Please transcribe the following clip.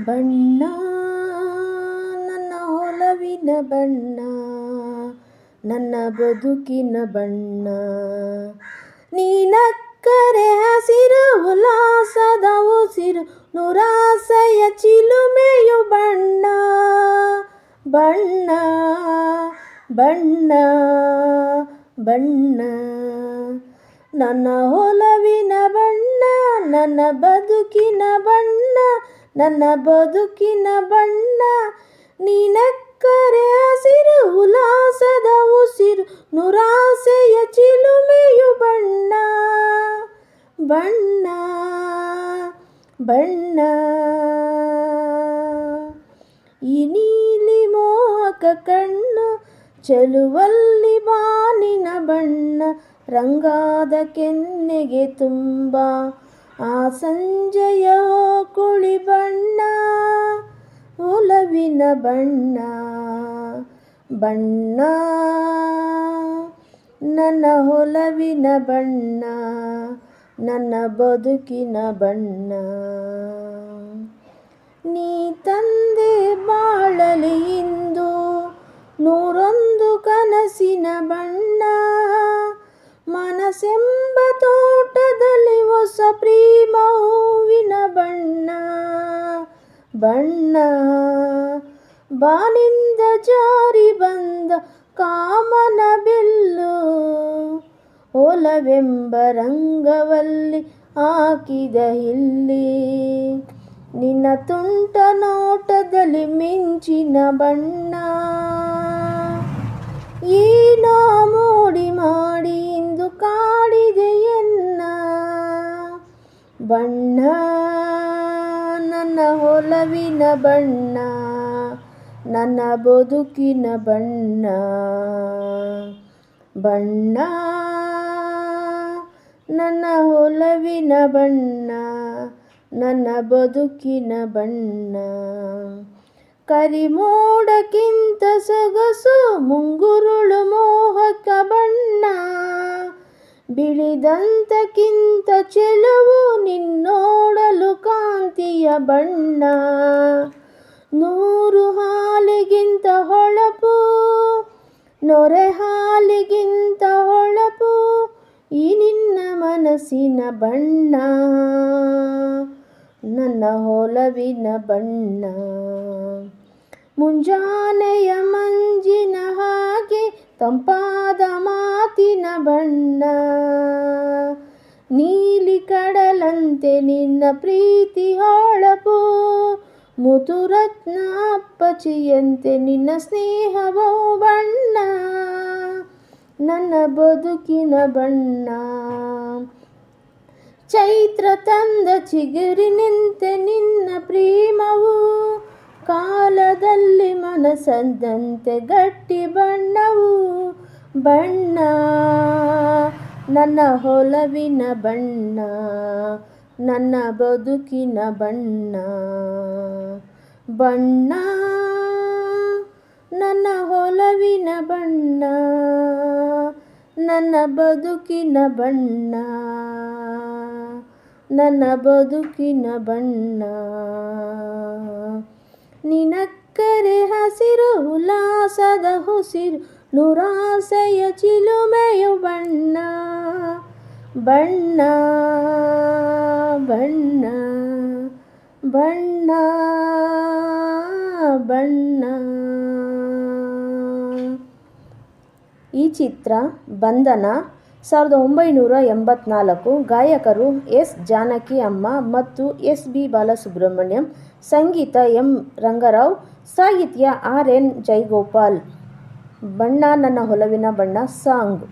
ಬಣ್ಣ, ನನ್ನ ಒಲವಿನ ಬಣ್ಣ, ನನ್ನ ಬದುಕಿನ ಬಣ್ಣ. ನೀನಕ್ಕರೆ ಹಸಿರು ಉಲ್ಲಾಸದ ಉಸಿರು, ನುರಾಸೆಯ ಚಿಲುಮೆಯು ಬಣ್ಣ ಬಣ್ಣ ಬಣ್ಣ ಬಣ್ಣ. ನನ್ನ ಒಲವಿನ ಬಣ್ಣ, ನನ್ನ ಬದುಕಿನ ಬಣ್ಣ ನನ್ನ ಬದುಕಿನ ಬಣ್ಣ, ನೀನಕ್ಕರೆ ಹಸಿರು ಉಲ್ಲಾಸದ ಉಸಿರು, ನುರಾಸೆಯ ಚಿಲುಮೆಯು ಬಣ್ಣ ಬಣ್ಣ ಬಣ್ಣ. ಈ ನೀಲಿ ಮೋಹಕ ಕಣ್ಣು, ಚೆಲುವಲ್ಲಿ ಬಾನಿನ ಬಣ್ಣ, ರಂಗಾದ ಕೆನ್ನೆಗೆ ತುಂಬ ಆ ಸಂಜೆಯ ಕುಳಿ ಬಣ್ಣ, ಒಲವಿನ ಬಣ್ಣ. ಬಣ್ಣ, ನನ್ನ ಹೊಲವಿನ ಬಣ್ಣ, ನನ್ನ ಬದುಕಿನ ಬಣ್ಣ. ನೀ ತಂದೆ ಬಾಳಲಿ ಇಂದು, ನೂರೊಂದು ಕನಸಿನ ಬಣ್ಣ. ಮನಸ್ಸೆಂಬ ತೋಟದಲ್ಲಿ ಹೊಸ ಪ್ರೇಮ ಹೂವಿನ ಬಣ್ಣ ಬಣ್ಣ. ಬಾನಿಂದ ಜಾರಿ ಬಂದ ಕಾಮನ ಬಿಲ್ಲು ಓಲವೆಂಬ ರಂಗವಲ್ಲಿ ಹಾಕಿದ ಇಲ್ಲಿ. ನಿನ್ನ ತುಂಟ ನೋಟದಲ್ಲಿ ಮಿಂಚಿನ ಬಣ್ಣ. ಏನೋ ಮೋಡಿ ಮಾಡಿ ಇಂದು ಕಾಡಿದೆ ಬಣ್ಣ, ನನ್ನ ಹೊಲವಿನ ಬಣ್ಣ, ನನ್ನ ಬದುಕಿನ ಬಣ್ಣ. ಬಣ್ಣ, ನನ್ನ ಹೊಲವಿನ ಬಣ್ಣ, ನನ್ನ ಬದುಕಿನ ಬಣ್ಣ. ಕರಿಮೋಡಕ್ಕಿಂತ ಸೊಗಸು, ಮುಂಗುರುಳು ಮೋಹಕ ಬಣ್ಣ. ಬಿಳಿದಂತಕ್ಕಿಂತ ಚೆಲುವು ನಿನ್ನೋಡಲು ಕಾಂತಿಯ ಬಣ್ಣ. ನೂರು ಹಾಲಿಗಿಂತ ಹೊಳಪು, ನೊರೆ ಹಾಲಿಗಿಂತ ಹೊಳಪು, ಈ ನಿನ್ನ ಮನಸ್ಸಿನ ಬಣ್ಣ. ನನ್ನ ಹೊಲವಿನ ಬಣ್ಣ. ಮುಂಜಾನೆಯ ಮಂಜಿನ ಹಾಗೆ ತಂಪಾದ ಮಾತಿನ ಬಣ್ಣ, ನೀಲಿ ಕಡಲಂತೆ ನಿನ್ನ ಪ್ರೀತಿ ಹೊಳಪು, ಮುತುರತ್ನ ಅಪ್ಪಚಿಯಂತೆ ನಿನ್ನ ಸ್ನೇಹವೋ ಬಣ್ಣ, ನನ್ನ ಬದುಕಿನ ಬಣ್ಣ. ಚೈತ್ರ ತಂದ ಚಿಗುರಿನಿಂತೆ ನಿನ್ನ ಪ್ರೇಮವು ಕಾಲದಲ್ಲಿ ಮನಸ್ಸಂದಂತೆ ಗಟ್ಟಿ ಬಣ್ಣವು ಬಣ್ಣ. ನನ್ನ ಹೊಲವಿನ ಬಣ್ಣ, ನನ್ನ ಬದುಕಿನ ಬಣ್ಣ. ಬಣ್ಣ, ನನ್ನ ಹೊಲವಿನ ಬಣ್ಣ, ನನ್ನ ಬದುಕಿನ ಬಣ್ಣ. ನನ್ನ ಬದುಕಿನ ಬಣ್ಣ. ನಿನಕ್ಕರೆ ಹಸಿರು ಉಲ್ಲಾಸದ ಹುಸಿರು ನುರಾಸೆಯ ಚಿಲುಮೆಯು ಬಣ್ಣ ಬಣ್ಣ ಬಣ್ಣ ಬಣ್ಣ ಬಣ್ಣ. ಈ ಚಿತ್ರ ಬಂಧನ ಸಾವಿರದ ಒಂಬೈನೂರ ಎಂಬತ್ನಾಲ್ಕು ಗಾಯಕರು ಎಸ್ ಜಾನಕಿ ಅಮ್ಮ ಮತ್ತು ಎಸ್ ಬಿ ಬಾಲಸುಬ್ರಹ್ಮಣ್ಯಂ, ಸಂಗೀತ ಎಂ ರಂಗರಾವ್, ಸಾಹಿತ್ಯ ಆರ್ ಎನ್ ಜೈಗೋಪಾಲ್, ಬಣ್ಣ ನನ್ನ ಹೊಲವಿನ ಬಣ್ಣ ಸಾಂಗ್.